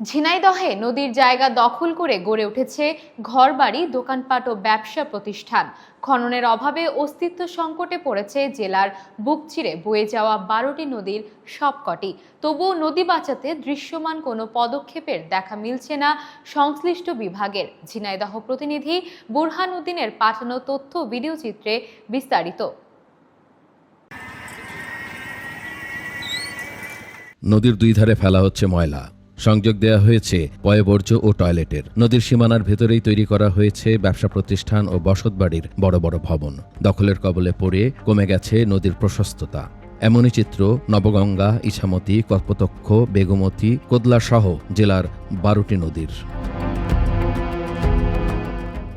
ঝিনাইদহে নদীর জায়গা দখল করে গড়ে উঠেছে ঘরবাড়ি, দোকানপাট ও ব্যবসা প্রতিষ্ঠান। খননের অভাবে অস্তিত্ব সংকটে পড়েছে জেলার বুক চিরে বয়ে যাওয়া বারোটি নদীর সবকটি। তবুও নদী বাঁচাতে দৃশ্যমান কোনো পদক্ষেপের দেখা মিলছে না সংশ্লিষ্ট বিভাগের। ঝিনাইদহ প্রতিনিধি বুরহান উদ্দিনের পাঠানো তথ্য ও ভিডিও চিত্রে বিস্তারিত। নদীর দুই ধারে ফেলা হচ্ছে ময়লা। সংযোগ দেয়া হয়েছে পয়বর্জ্য ও টয়লেটের। নদীর সীমানার ভেতরেই তৈরি করা হয়েছে ব্যবসা প্রতিষ্ঠান ও বসতবাড়ির বড় বড় ভবন। দখলের কবলে পড়ে কমে গেছে নদীর প্রশস্ততা। এমনই চিত্র নবগঙ্গা, ইছামতি, কল্পতক্ষ, বেগমতি কোদলাসহ জেলার বারোটি নদীর।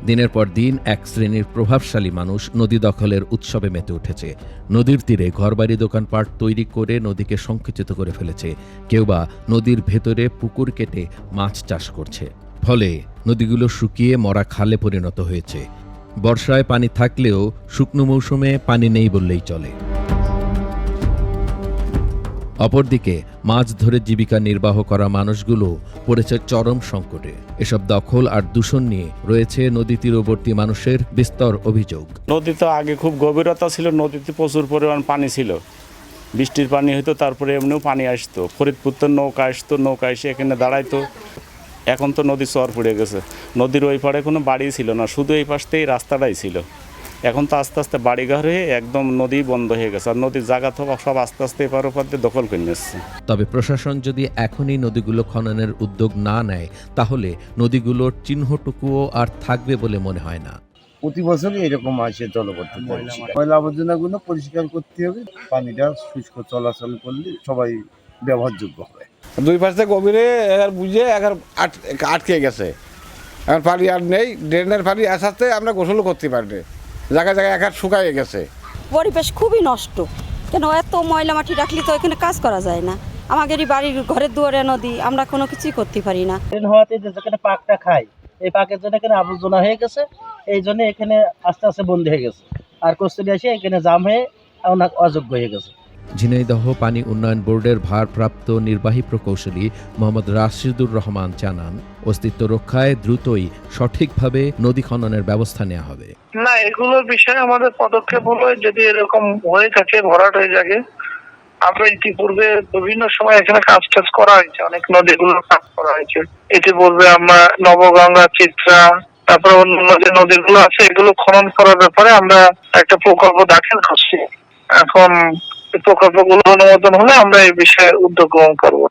দিনের পর দিন এক শ্রেণির প্রভাবশালী মানুষ নদী দখলের উৎসবে মেতে উঠেছে। নদীর তীরে ঘরবাড়ি দোকানপাট তৈরি করে নদীকে সংকুচিত করে ফেলেছে। কেউ বা নদীর ভেতরে পুকুর কেটে মাছ চাষ করছে। ফলে নদীগুলো শুকিয়ে মরা খালে পরিণত হয়েছে। বর্ষায় পানি থাকলেও শুকনো মৌসুমে পানি নেই বললেই চলে। অপরদিকে, মাছ ধরে জীবিকা নির্বাহ করা মানুষগুলো পড়েছে চরম সংকটে। এসব দখল আর দূষণ নিয়ে রয়েছে নদী তীরবর্তী মানুষের বিস্তর অভিযোগ। নদী তো আগে খুব গভীরতা ছিল, নদীতে প্রচুর পরিমাণ পানি ছিল। বৃষ্টির পানি হইতো, তারপরে এমনিও পানি আসতো। ফরিদপুর তো নৌকা আসতো, নৌকা এসে এখানে দাঁড়াইতো। এখন তো নদী চর পড়ে গেছে। নদীর ওই পাড়ে কোনো বাড়ি ছিল না, শুধু এই পাশতেই রাস্তাটাই ছিল। এখন তো আস্তে আস্তে বাড়িঘর হয়ে একদম নদী বন্ধ হয়ে গেছে। আর নদীর জায়গা তো সব আস্তে আস্তে এপার ওপার দিয়ে দখল করে নিচ্ছে তবে প্রশাসন যদি এখনই নদীগুলো খননের উদ্যোগ না নেয় তাহলে নদীগুলোর চিহ্নটুকুও আর থাকবে বলে মনে হয় না। প্রতি বছরই এরকম আসে জলপথে ময়লা আবর্জনাগুলো পরিষ্কার করতে হবে পানিটা শুষ্ক চলাচল করলে সবাই ব্যবহারযোগ্য হবে। দুই পাশে গভীরে এবার বুঝে এখন আট- আটকে গেছে। এখন পানি আর নেই ড্রেনের পানি আসাতে আমরা গোসলও করতে পারি না জায়গায় জায়গায় এক হাত শুকাইয়ে গেছে। পরিবেশ খুবই নষ্ট। কেন এত ময়লা মাটি রাখলে তো এখানে কাজ করা যায় না। আমাদেরই বাড়ির ঘরের দুয়ারে নদী আমরা কোনো কিছুই করতে পারি না। ট্রেন হওয়াতে যে যেখানে পাকটা খায় এই পাকের জন্য এখানে আবর্জনা হয়ে গেছে। এই জন্য এখানে আস্তে আস্তে বন্ধ হয়ে গেছে। আর কোস্টালি এসে এখানে জাম হয়ে এখন অযোগ্য হয়ে গেছে। ঝিনাইদহ পানি উন্নয়ন বোর্ডের ভারপ্রাপ্ত নির্বাহী প্রকৌশলী মোহাম্মদ রাশিদুর রহমান জানান, অস্তিত্ব রক্ষায় দ্রুতই সঠিকভাবে নদী খননের ব্যবস্থা নেওয়া হবে। না, এগুলোর বিষয়ে আমাদের পদক্ষেপ হলো যদি এরকম হয়ে থাকে, ভরাট হয়ে থাকে, আমরা ইতিপূর্বে বিভিন্ন সময় এখানে কাজ টাজ করা হয়েছে, অনেক নদীগুলোর কাজ করা হয়েছে। ইতিপূর্বে আমরা নবগঙ্গা, চিত্রা, তারপরে অন্যান্য যে নদীগুলো আছে, এগুলো খনন করার ব্যাপারে আমরা একটা প্রকল্প দাখিল করছি। এখন প্রকল্পগুলো অনুমোদন হলে আমরা এই বিষয়ে উদ্যোগ গ্রহণ করব।